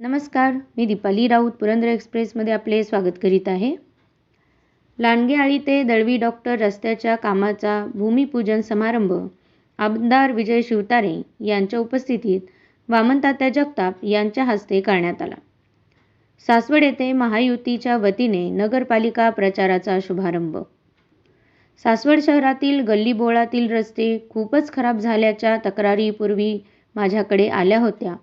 नमस्कार मी दीपाली राऊत पुरंदर एक्सप्रेसमध्ये आपले स्वागत करीत आहे. लांडगेआळी ते दळवी डॉक्टर रस्त्याच्या कामाचा भूमिपूजन समारंभ आमदार विजय शिवतारे यांच्या उपस्थितीत वामनतात्या जगताप यांच्या हस्ते करण्यात आला. सासवड येथे महायुतीच्या वतीने नगरपालिका प्रचाराचा शुभारंभ. सासवड शहरातील गल्लीबोळातील रस्ते खूपच खराब झाल्याच्या तक्रारी पूर्वी माझ्याकडे आल्या होत्या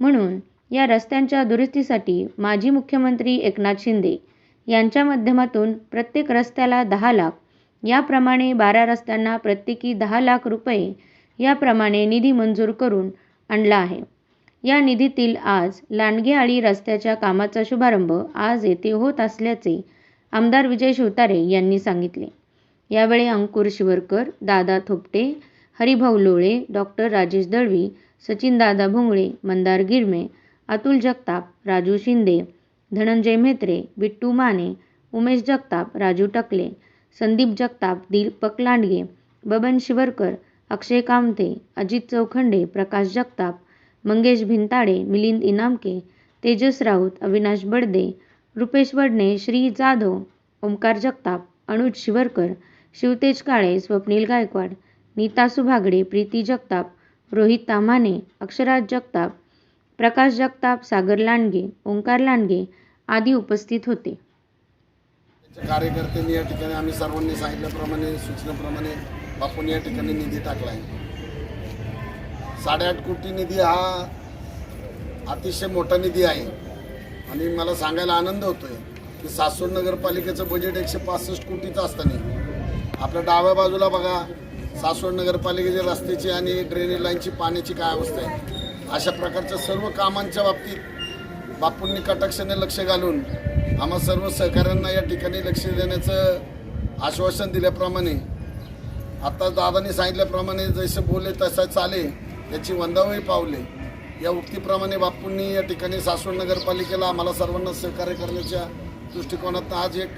म्हणून या रस्त्यांच्या दुरुस्तीसाठी माजी मुख्यमंत्री एकनाथ शिंदे यांच्या माध्यमातून प्रत्येक रस्त्याला दहा लाख याप्रमाणे बारा रस्त्यांना प्रत्येकी दहा लाख रुपये याप्रमाणे निधी मंजूर करून आणला आहे. या निधीतील आज लांडगे आळी रस्त्याच्या कामाचा शुभारंभ आज येथे होत असल्याचे आमदार विजय शिवतारे यांनी सांगितले. यावेळी अंकुर शिवरकर दादा थोपटे हरिभाऊ लोळे डॉक्टर राजेश दळवी सचिनदादा भोंगळे मंदार गिरमे अतुल जगताप राजू शिंदे धनंजय म्हेत्रे बिट्टू माने उमेश जगताप राजू टकले संदीप जगताप दीपक लांडगे बबन शिवरकर अक्षय कामते अजित चौखंडे प्रकाश जगताप मंगेश भिंताडे मिलिंद इनामके तेजस राऊत अविनाश बडदे रुपेश वडणे श्री जाधव ओंकार जगताप अनुज शिवरकर शिवतेज काळे स्वप्नील गायकवाड नीता सुभागडे प्रीती जगताप रोहित ताम्हाणे अक्षराज जगताप प्रकाश जगताप सागर लांडगे ओंकार लांडगे आदी उपस्थित होते. कार्यकर्त्यांनी या ठिकाणी आम्ही सर्वांनी सांगितल्याप्रमाणे सूचनेप्रमाणे बापून या ठिकाणी निधी टाकला आहे साडेआठ कोटी निधी हा अतिशय मोठा निधी आहे. आणि मला सांगायला आनंद होतोय की सासवड नगरपालिकेचं बजेट एकशे पासष्ट कोटीचं असताना आपल्या डाव्या बाजूला बघा सासवड नगरपालिकेच्या रस्त्याची आणि ड्रेनेज लाईनची पाण्याची काय अवस्था आहे. अशा प्रकारच्या सर्व कामांच्या बाबतीत बापूंनी कटाक्षाने लक्ष घालून आम्हा सर्व सहकाऱ्यांना या ठिकाणी लक्ष देण्याचं आश्वासन दिल्याप्रमाणे आता दादांनी सांगितल्याप्रमाणे जसे बोले तसे चाले याची वंदावळी पावले. या उक्तीप्रमाणे बापूंनी या ठिकाणी सासवड नगरपालिकेला आम्हाला सर्वांना सहकार्य करण्याच्या दृष्टिकोनातून आज एक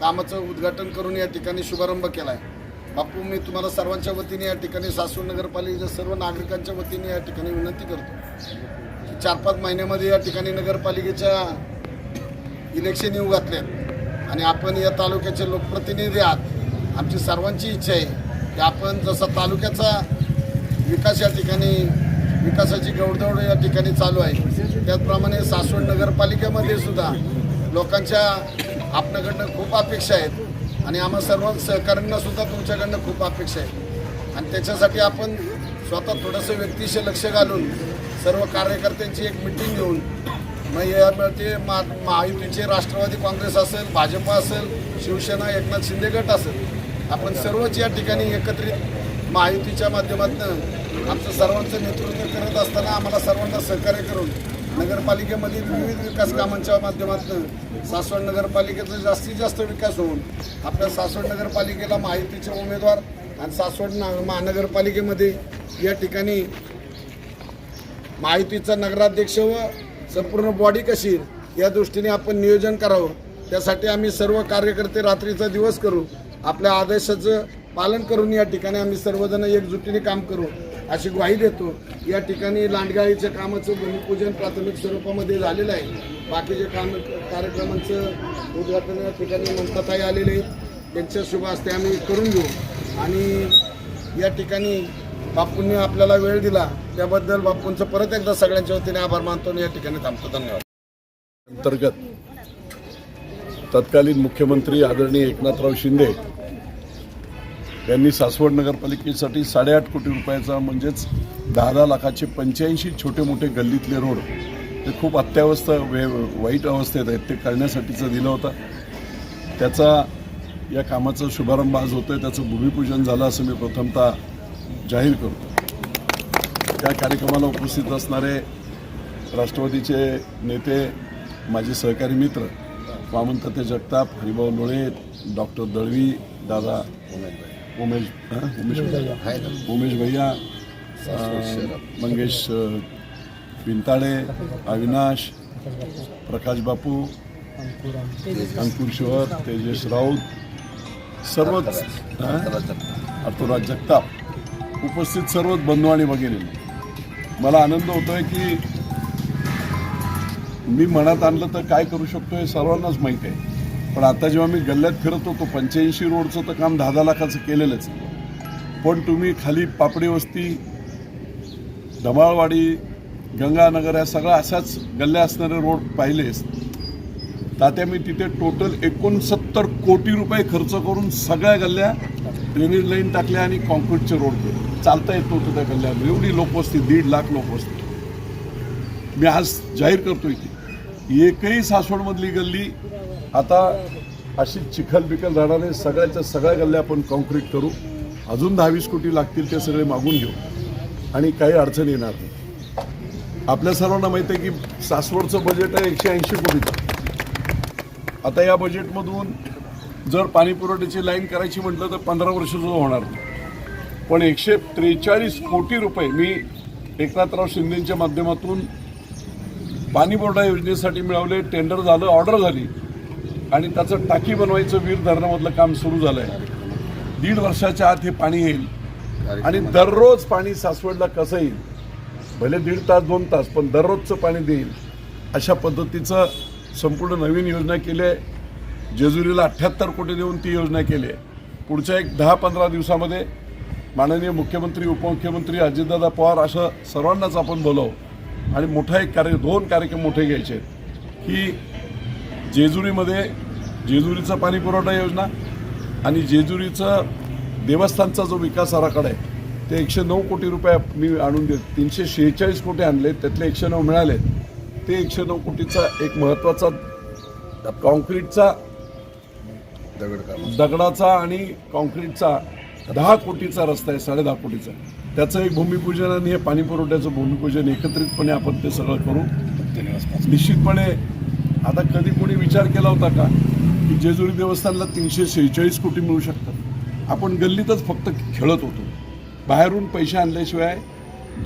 कामाचं उद्घाटन करून या ठिकाणी शुभारंभ केला आहे बापू मी तुम्हाला सर्वांच्या वतीने या ठिकाणी सासवड नगरपालिकेच्या सर्व नागरिकांच्या वतीने या ठिकाणी विनंती करतो चार पाच महिन्यामध्ये या ठिकाणी नगरपालिकेच्या इलेक्शन येऊ घातले आणि आपण या तालुक्याचे लोकप्रतिनिधी आहात. आमची सर्वांची इच्छा आहे की आपण जसा तालुक्याचा विकास या ठिकाणी विकासाची गौडदौड या ठिकाणी चालू आहे त्याचप्रमाणे सासवड नगरपालिकेमध्ये सुद्धा लोकांच्या आपल्याकडनं खूप अपेक्षा आहेत. आणि आम्हा सर्व सहकाऱ्यांना सुद्धा तुमच्याकडनं खूप अपेक्षा आहे. आणि त्याच्यासाठी आपण स्वतः थोडंसं व्यक्तीशी लक्ष घालून सर्व कार्यकर्त्यांची एक मिटिंग घेऊन मग यामध्ये मा महायुतीचे राष्ट्रवादी काँग्रेस असेल भाजप असेल शिवसेना एकनाथ शिंदे गट असेल आपण सर्वच या ठिकाणी एकत्रित महायुतीच्या माध्यमातून आमचं सर्वांचं नेतृत्व करत असताना आम्हाला सर्वांना सहकार्य करून नगरपालिकेमधील विविध विकास कामांच्या माध्यमातून सासवड नगरपालिकेचा जास्तीत जास्त विकास होऊन आपल्या सासवड नगरपालिकेला माहितीचे उमेदवार आणि सासवड ना महानगरपालिकेमध्ये या ठिकाणी माहितीचा नगराध्यक्ष व संपूर्ण बॉडी कशी या दृष्टीने आपण नियोजन करावं. त्यासाठी आम्ही सर्व कार्यकर्ते रात्रीचा दिवस करू आपल्या आदेशाचं पालन करून या ठिकाणी आम्ही सर्वजण एकजुटीने काम करू. अशी ग्वाही देतो. या ठिकाणी लांडगाळीच्या कामाचं भूमिपूजन प्राथमिक स्वरूपामध्ये झालेलं आहे. बाकीचे काम कार्यक्रमांचं उद्घाटन या ठिकाणी म्हणताताई आलेले आहेत. त्यांच्या शुभ हस्ते आम्ही करून घेऊ. आणि या ठिकाणी बापूंनी आपल्याला वेळ दिला त्याबद्दल बापूंचं परत एकदा सगळ्यांच्या वतीने आभार मानतो आणि या ठिकाणी थांबतो. धन्यवाद. अंतर्गत तत्कालीन मुख्यमंत्री आदरणीय एकनाथराव शिंदे यांनी सासवड नगरपालिकेसाठी साडेआठ कोटी रुपयाचा म्हणजेच दहा दहा लाखाचे पंच्याऐंशी छोटे मोठे गल्लीतले रोड. ते खूप अत्यावस्था वे वाईट अवस्थेत आहेत. ते करण्यासाठीचं दिलं होतं. त्याचा या कामाचा शुभारंभ आज होतोय. त्याचं भूमिपूजन झालं असं मी प्रथमतः जाहीर करतो. त्या कार्यक्रमाला उपस्थित असणारे राष्ट्रवादीचे नेते माझे सहकारी मित्र वामनताते जगताप हरिभाऊ लोळे डॉक्टर दळवी दादा उमेश हं? उमेश उमेश भैया. मंगेश अं, पिंताडे अविनाश प्रकाश बापू अंकुर शिवर तेजस राऊत सर्वच? अर्थराज जगताप. उपस्थित सर्वच बंधू आणि भगिनी. मला आनंद होतोय की मी मनात आणलं तर काय करू शकतो हे सर्वांनाच माहीत आहे. पण आता जेव्हा मी गल्ल्यात फिरत होतो पंच्याऐंशी रोडचं तर काम दहा दहा लाखाचं केलेलंच. पण तुम्ही खाली पापडी वस्ती धमाळवाडी गंगानगर या सगळ्या अशाच गल्ल्या असणारे रोड पाहिलेस तात्या मी तिथे टोटल एकोणसत्तर कोटी रुपये खर्च करून सगळ्या गल्ल्या ड्रेनेज लाईन टाकल्या आणि कॉन्क्रीटचे रोड केले. चालता येत नव्हतं त्या गल्ल्यावर. एवढी लोकवस्ती दीड लाख लोकवस्ती. मी आज जाहीर करतो की एकही सासवडमधली गल्ली आता अशी चिखल बिखल झाडाने सगळ्याच्या सगळ्या गल्ल्या आपण कॉन्क्रीट करू. अजून दहावीस कोटी लागतील ते सगळे मागून घेऊ. आणि काही अडचण येणार नाही. आपल्या सर्वांना माहिती आहे की सासवडचं बजेट आहे एकशे ऐंशी कोटीचं. आता या बजेटमधून जर पाणी पुरवठ्याची लाईन करायची म्हटलं तर पंधरा वर्ष सुद्धा होणार नाही. पण एकशे त्रेचाळीस कोटी रुपये मी एकनाथराव शिंदेच्या माध्यमातून पाणी पुरवठा योजनेसाठी मिळवले टेंडर झालं ऑर्डर झाली. आणि त्याचं टाकी बनवायचं वीर धरणामधलं काम सुरू झालं आहे दीड वर्षाच्या आत हे पाणी येईल. आणि दररोज पाणी सासवडला कसं येईल? भले दीड तास दोन तास पण दररोजचं पाणी देईल. अशा पद्धतीचं संपूर्ण नवीन योजना केली आहे. जेजुरीला अठ्ठ्याहत्तर कोटी देऊन ती योजना केली आहे. पुढच्या एक दहा पंधरा दिवसामध्ये माननीय मुख्यमंत्री उपमुख्यमंत्री अजितदादा पवार असं सर्वांनाच आपण बोलावू. आणि मोठा एक कार्य दोन कार्यक्रम मोठे घ्यायचे आहेत. की जेजुरीमध्ये जेजुरीचा पाणी पुरवठा योजना आणि जेजुरीचं देवस्थानचा जो विकास आराखडा आहे ते एकशे नऊ कोटी रुपये मी आणून देत तीनशे शेहेचाळीस कोटी आणले त्यातले एकशे नऊ मिळाले ते एकशे नऊ कोटीचा एक महत्त्वाचा कॉन्क्रीटचा दगडाचा आणि कॉन्क्रीटचा दहा कोटीचा रस्ता आहे साडे दहा कोटीचा. त्याचं एक भूमिपूजन आणि हे पाणी पुरवठ्याचं भूमिपूजन एकत्रितपणे आपण ते सगळं करू. निश्चितपणे आता कधी कोणी विचार केला होता का की जेजुरी देवस्थानला तीनशे शेहेचाळीस कोटी मिळू शकतात? आपण गल्लीतच फक्त खेळत होतो. बाहेरून पैसे आणल्याशिवाय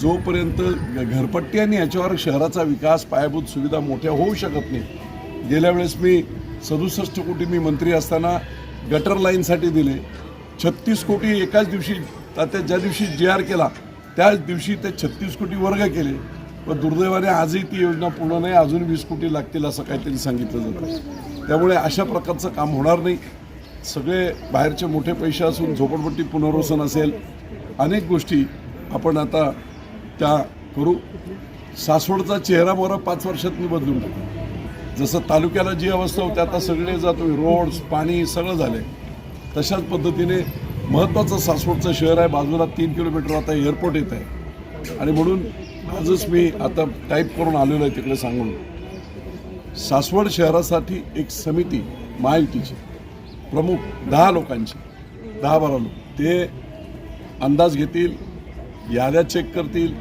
जोपर्यंत घरपट्टी आणि याच्यावर शहराचा विकास पायाभूत सुविधा मोठ्या होऊ शकत नाही गेल्या वेळेस मी सदुसष्ट कोटी मी मंत्री असताना गटर लाईनसाठी दिले. छत्तीस कोटी एकाच दिवशी त्या ज्या दिवशी जी आर केला त्याच दिवशी ते छत्तीस कोटी वर्ग केले. पण दुर्दैवाने आजही ती योजना पूर्ण नाही अजून वीस कोटी लागतील असं काहीतरी सांगितलं जातं. त्यामुळे अशा प्रकारचं काम होणार नाही. सगळे बाहेरचे मोठे पैसे असून झोपडपट्टी पुनर्वसन असेल अनेक गोष्टी आपण आता त्या करू. सासवडचा चेहरा मोहरा पाच वर्षात मी बदलून टाकू. जसं तालुक्याला जी अवस्था होती आता सगळे जातो रोड्स पाणी सगळं झालंय. तशाच पद्धतीने महत्त्वाचं सासवडचं शहर आहे. बाजूला तीन किलोमीटर आता एअरपोर्ट येत आहे. आणि म्हणून आजच मी आता टाईप करून आलेलो आहे तिकडे सांगून. सासवड शहरासाठी एक समिती महायुतीची प्रमुख दहा लोकांची दहा बारा लोक ते अंदाज घेतील याद्या चेक करतील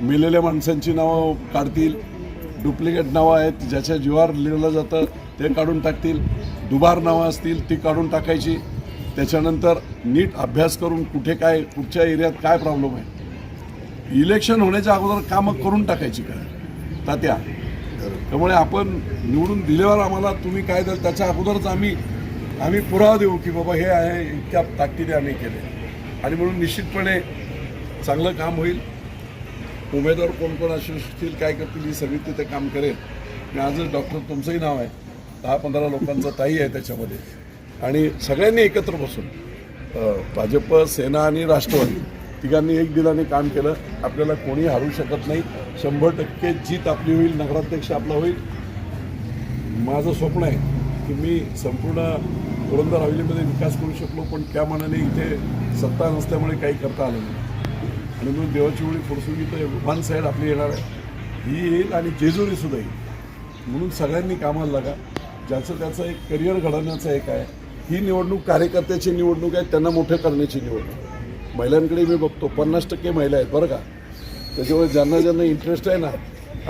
मेलेल्या माणसांची नावं काढतील डुप्लिकेट नावं आहेत ज्याच्या जीवावर लिहिलं जातं ते काढून टाकतील दुबार नावं असतील ती काढून टाकायची. त्याच्यानंतर नीट अभ्यास करून कुठे काय कुठच्या एरियात काय प्रॉब्लेम आहे? इलेक्शन होण्याच्या अगोदर कामं करून टाकायची काय तात्या त्यामुळे आपण निवडून दिल्यावर आम्हाला तुम्ही काय द्याल? त्याच्या अगोदरच आम्ही आम्ही पुरावा देऊ की बाबा हे आहे इतक्या ताकदीने आम्ही केले. आणि म्हणून निश्चितपणे चांगलं काम होईल. उमेदवार कोण कोण असू शकतील काय करतील ही सगळी तिथे काम करेल. आणि आजच डॉक्टर तुमचंही नाव आहे. दहा पंधरा लोकांचा ताई आहे त्याच्यामध्ये. आणि सगळ्यांनी एकत्र बसून भाजप सेना आणि राष्ट्रवादी तिघांनी एक दिलाने काम केलं. आपल्याला कोणी हरवू शकत नाही. शंभर टक्के जीत आपली होईल नगराध्यक्ष आपला होईल. माझं स्वप्न आहे की मी संपूर्ण पुरंदर हवेलीमध्ये विकास करू शकलो पण त्या मानाने इथे सत्ता नसल्यामुळे काही करता आलं नाही. आणि म्हणून देवाची वेळी फुरसुगी तर वन साईड आपली येणार आहे. ही येईल आणि जेजुरीसुद्धा येईल. म्हणून सगळ्यांनी कामाला लागा. ज्याचं त्याचं एक करिअर घडवण्याचं एक आहे. ही निवडणूक कार्यकर्त्याची निवडणूक आहे त्यांना मोठं करण्याची निवडणूक. महिलांकडे मी बघतो पन्नास टक्के महिला आहेत बरं का. त्याच्यामुळे ज्यांना ज्यांना इंटरेस्ट आहे ना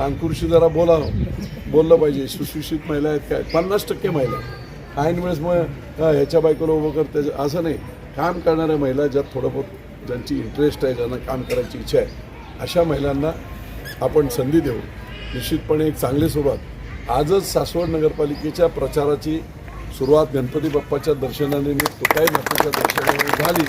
अंकुरशी जरा बोलावं. बोललं पाहिजे सुशिक्षित महिला आहेत काय? पन्नास टक्के महिला आहेत. ऐन वेळेस मग ह्याच्या बायकोला उभं करते असं नाही. काम करणाऱ्या महिला ज्यात थोडं बहुत ज्यांची इंटरेस्ट आहे ज्यांना काम करायची इच्छा आहे अशा महिलांना आपण संधी देऊ. निश्चितपणे एक चांगली सुरुवात आजच सासवड नगरपालिकेच्या प्रचाराची सुरुवात गणपती बाप्पाच्या दर्शनाने तुकाई मातेच्या दर्शनाने झाली.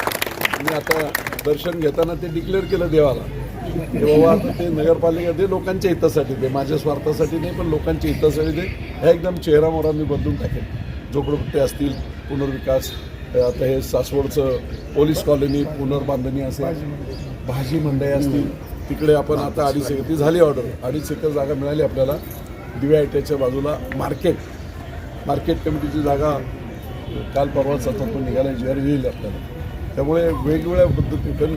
आणि आता दर्शन घेताना ते डिक्लेअर केलं देवाला. की बाबा आता ते नगरपालिका ते लोकांच्या हितासाठी दे. माझ्या स्वार्थासाठी नाही पण लोकांच्या हितासाठी दे. ह्या एकदम चेहरामोहरा मी बदलून टाकेन. झोपडपट्टे असतील पुनर्विकास आता हे सासवडचं पोलीस कॉलनी पुनर्बांधणी असेल. भाजी मंडई असतील. तिकडे आपण आता अडीच एकर ती झाली ऑर्डर अडीच एकर जागा मिळाली आपल्याला. दिव्या आयट्याच्या बाजूला मार्केट मार्केट कमिटीची जागा काल परवाच आता तो निघाला जी येईल आपल्याला. त्यामुळे वेगवेगळ्या पद्धतीने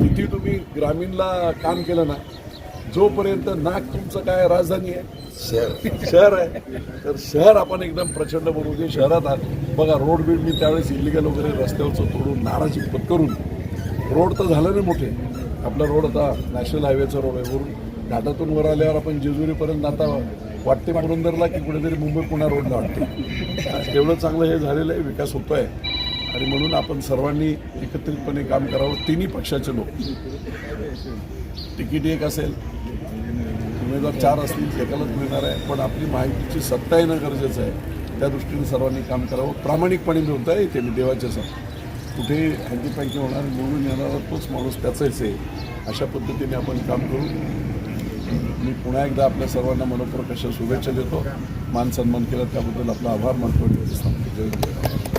किती तुम्ही ग्रामीणला काम केलं ना जोपर्यंत नाक तुमचं काय राजधानी आहे शहर. शहर आहे. तर शहर आपण एकदम प्रचंड बनवू दे. शहरात बघा रोड बीड मी त्यावेळेस इलिगल वगैरे रस्त्यावरचं तोडून नाराजी पत्करून रोड तर झालं नाही मोठे. आपला रोड आता नॅशनल हायवेचा रोड आहे. वरून घाटातून वर आल्यावर आपण जेजुरीपर्यंत आता वाटते पुरंदरला की कुठेतरी मुंबई पुण्या रोडला वाटते. तेवढं चांगलं हे झालेलं आहे विकास होतो आहे आणि म्हणून आपण सर्वांनी एकत्रितपणे काम करावं तिन्ही पक्षाचे लोक. तिकीट एक असेल उमेदवार चार असतील एकालाच मिळणार आहे. पण आपली माहितीची सत्ता येणं गरजेचं आहे. त्या दृष्टीने सर्वांनी काम करावं. प्रामाणिकपणे मी आहे येते मी देवाच्या समोर. कुठे हँकी पँकी होणार निवडून येणारा तोच माणूस त्याचाच आहे. अशा पद्धतीने आपण काम करू. मी पुन्हा एकदा आपल्या सर्वांना मनोपूर्वक अशा शुभेच्छा देतो मान सन्मान केला त्याबद्दल आपला आभार मानतो जय जय.